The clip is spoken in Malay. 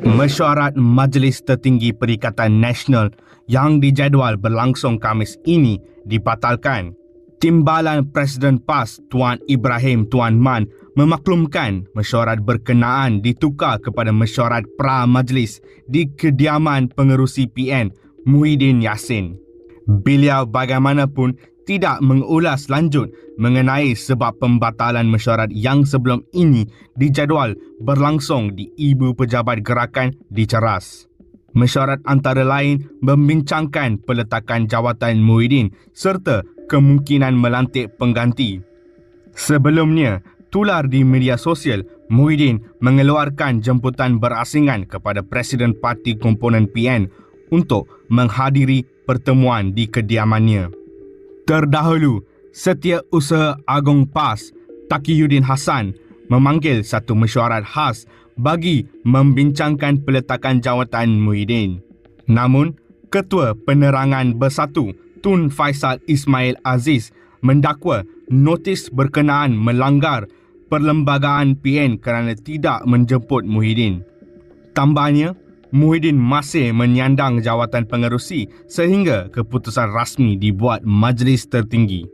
Mesyuarat Majlis Tertinggi Perikatan Nasional yang dijadual berlangsung Kamis ini dibatalkan. Timbalan Presiden PAS Tuan Ibrahim Tuan Man memaklumkan mesyuarat berkenaan ditukar kepada mesyuarat pra majlis di kediaman pengerusi PN Muhyiddin Yassin. Beliau bagaimanapun tidak mengulas lanjut mengenai sebab pembatalan mesyuarat yang sebelum ini dijadual berlangsung di Ibu Pejabat Gerakan di Ceras. Mesyuarat antara lain membincangkan peletakan jawatan Muhyiddin serta kemungkinan melantik pengganti. Sebelumnya, tular di media sosial, Muhyiddin mengeluarkan jemputan berasingan kepada Presiden Parti Komponen PN untuk menghadiri pertemuan di kediamannya. Terdahulu, Setiausaha Agong PAS, Takiyuddin Hassan, memanggil satu mesyuarat khas bagi membincangkan peletakan jawatan Muhyiddin. Namun, Ketua Penerangan Bersatu Tun Faisal Ismail Aziz mendakwa notis berkenaan melanggar perlembagaan PN kerana tidak menjemput Muhyiddin. Tambahnya, Muhyiddin masih menyandang jawatan pengerusi sehingga keputusan rasmi dibuat majlis tertinggi.